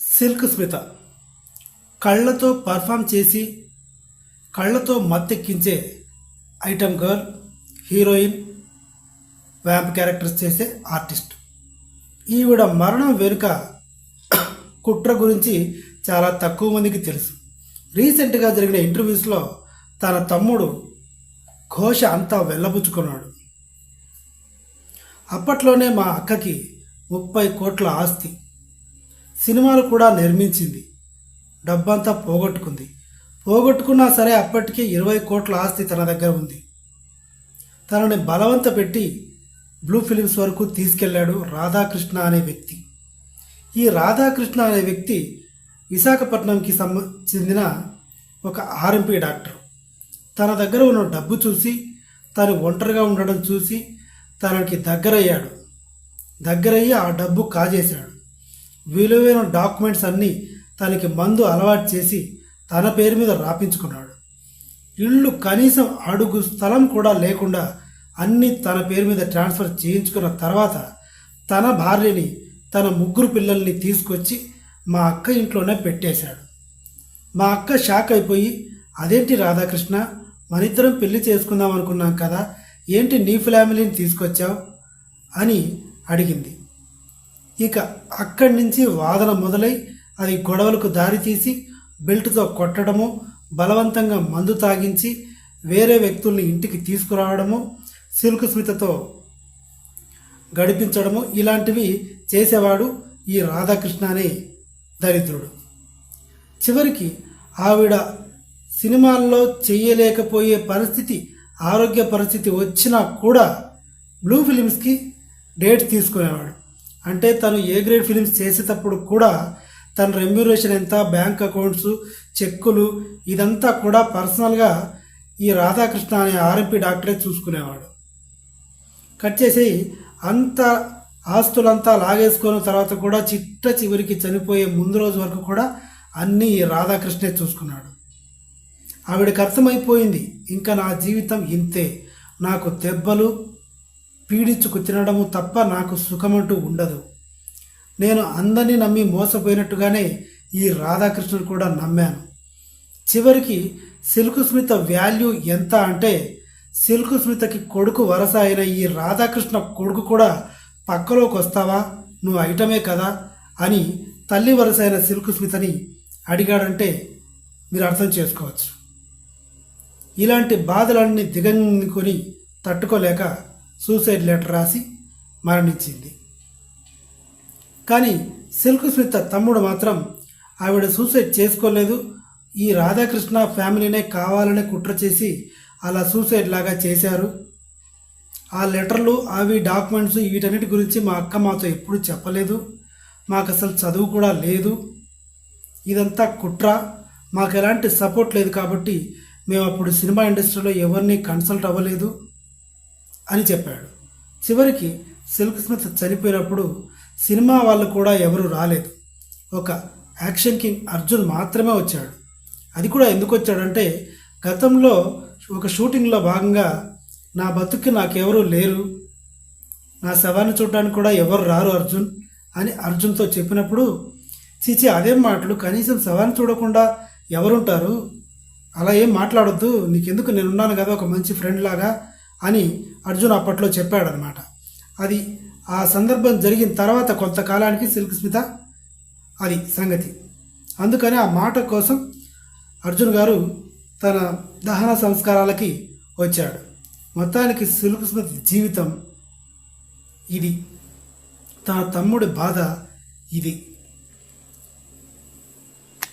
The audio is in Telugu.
సిల్క్ స్మిత. కళ్ళతో పర్ఫామ్ చేసి కళ్ళతో మత్తెక్కించే item girl heroine vamp characters చేసే ఆర్టిస్ట్. ఈవిడ మరణం వెనుక కుట్ర గురించి చాలా తక్కువ మందికి తెలుసు. రీసెంట్గా జరిగిన ఇంటర్వ్యూస్లో తన తమ్ముడు ఘోష అంతా వెళ్ళబుచ్చుకున్నాడు. అప్పట్లోనే మా అక్కకి ముప్పై కోట్ల ఆస్తి. సినిమాలు కూడా నిర్మించింది. డబ్బంతా పోగొట్టుకుంది. పోగొట్టుకున్నా సరే అప్పటికే ఇరవై కోట్ల ఆస్తి తన దగ్గర ఉంది. తనని బలవంత పెట్టి బ్లూ ఫిలిమ్స్ వరకు తీసుకెళ్ళాడు రాధాకృష్ణ అనే వ్యక్తి. ఈ రాధాకృష్ణ అనే వ్యక్తి విశాఖపట్నంకి సంబ చెందిన ఒక ఆర్ఎంపీ డాక్టర్. తన దగ్గర ఉన్న డబ్బు చూసి తను ఒంటరిగా ఉండడం చూసి తనకి దగ్గరయ్యాడు. దగ్గరయ్యి ఆ డబ్బు కాజేశాడు. విలువైన డాక్యుమెంట్స్ అన్నీ తనకి మందు అలవాటు చేసి తన పేరు మీద రాపించుకున్నాడు. ఇల్లు కనీసం అడుగు స్థలం కూడా లేకుండా అన్నీ తన పేరు మీద ట్రాన్స్ఫర్ చేయించుకున్న తర్వాత తన భార్యని తన ముగ్గురు పిల్లల్ని తీసుకొచ్చి మా అక్క ఇంట్లోనే పెట్టేశాడు. మా అక్క షాక్ అయిపోయి అదేంటి రాధాకృష్ణ మనిద్దరం పెళ్ళి చేసుకుందాం అనుకున్నాం కదా ఏంటి నీ ఫ్యామిలీని తీసుకొచ్చావు? అని అడిగింది. ఇక అక్కడి నుంచి వాదన మొదలై అది గొడవలకు దారితీసి బెల్ట్తో కొట్టడము బలవంతంగా మందు తాగించి వేరే వ్యక్తుల్ని ఇంటికి తీసుకురావడము సిల్క్ స్మితతో గడిపించడము ఇలాంటివి చేసేవాడు ఈ రాధాకృష్ణ అనే దరిద్రుడు. చివరికి ఆవిడ సినిమాల్లో చేయలేకపోయే పరిస్థితి ఆరోగ్య పరిస్థితి వచ్చినా కూడా బ్లూ ఫిలిమ్స్కి డేట్ తీసుకునేవాడు. అంటే తను ఏ గ్రేడ్ ఫిలిమ్స్ చేసేటప్పుడు కూడా తన రెమ్యూరేషన్ ఎంత బ్యాంక్ అకౌంట్స్ చెక్కులు ఇదంతా కూడా పర్సనల్గా ఈ రాధాకృష్ణ అనే ఆర్ఎంపీ డాక్టరే చూసుకునేవాడు. కట్ చేసి అంత ఆస్తులంతా లాగేసుకున్న తర్వాత కూడా చిట్ట చివరికి చనిపోయే ముందు రోజు వరకు కూడా అన్నీ ఈ రాధాకృష్ణే చూసుకున్నాడు. ఆవిడకి అర్థమైపోయింది ఇంకా నా జీవితం ఇంతే. నాకు దెబ్బలు పీడించుకు తినడము తప్ప నాకు సుఖమంటూ ఉండదు. నేను అందరినీ నమ్మి మోసపోయినట్టుగానే ఈ రాధాకృష్ణుడు కూడా నమ్మాను. చివరికి సిల్కు స్మిత వాల్యూ ఎంత అంటే సిల్కు స్మితకి కొడుకు వరస అయిన ఈ రాధాకృష్ణ కొడుకు కూడా పక్కలోకి వస్తావా? నువ్వు ఐటమే కదా అని తల్లి వరస అయిన సిల్కు స్మితని అడిగాడంటే మీరు అర్థం చేసుకోవచ్చు. ఇలాంటి బాధలన్నీ దిగనుకొని తట్టుకోలేక సూసైడ్ లెటర్ రాసి మరణించింది. కానీ సిల్క్ స్మిత తమ్ముడు మాత్రం ఆవిడ సూసైడ్ చేసుకోలేదు. ఈ రాధాకృష్ణ ఫ్యామిలీనే కావాలనే కుట్ర చేసి అలా సూసైడ్ లాగా చేశారు. ఆ లెటర్లు అవి డాక్యుమెంట్స్ వీటన్నిటి గురించి మా అక్క మాతో ఎప్పుడు చెప్పలేదు. మాకు అసలు చదువు కూడా లేదు. ఇదంతా కుట్ర. మాకు ఎలాంటి సపోర్ట్ లేదు కాబట్టి మేము అప్పుడు సినిమా ఇండస్ట్రీలో ఎవరిని కన్సల్ట్ అవ్వలేదు. అని చెప్పాడు. చివరికి సిల్క్ స్మిత్ చనిపోయినప్పుడు సినిమా వాళ్ళు కూడా ఎవరు రాలేదు. ఒక యాక్షన్ కింగ్ అర్జున్ మాత్రమే వచ్చాడు. అది కూడా ఎందుకు వచ్చాడంటే గతంలో ఒక షూటింగ్లో భాగంగా నా బతుక్కి నాకెవరూ లేరు నా శవాన్ని చూడడానికి కూడా ఎవరు రారు అర్జున్ అని అర్జున్తో చెప్పినప్పుడు చిచి అదేం మాటలు కనీసం శవాన్ని చూడకుండా ఎవరుంటారు? అలా ఏం మాట్లాడొద్దు నీకెందుకు నేనున్నాను కదా ఒక మంచి ఫ్రెండ్ లాగా అని అర్జున్ అప్పట్లో చెప్పాడనమాట అది ఆ సందర్భం జరిగిన తర్వాత కొంతకాలానికి సిల్క్ స్మిత అది సంగతి. అందుకని ఆ మాట కోసం అర్జున్ గారు తన దహన సంస్కారాలకి వచ్చాడు. మొత్తానికి సిల్క్ స్మిత జీవితం ఇది. తన తమ్ముడి బాధ ఇది.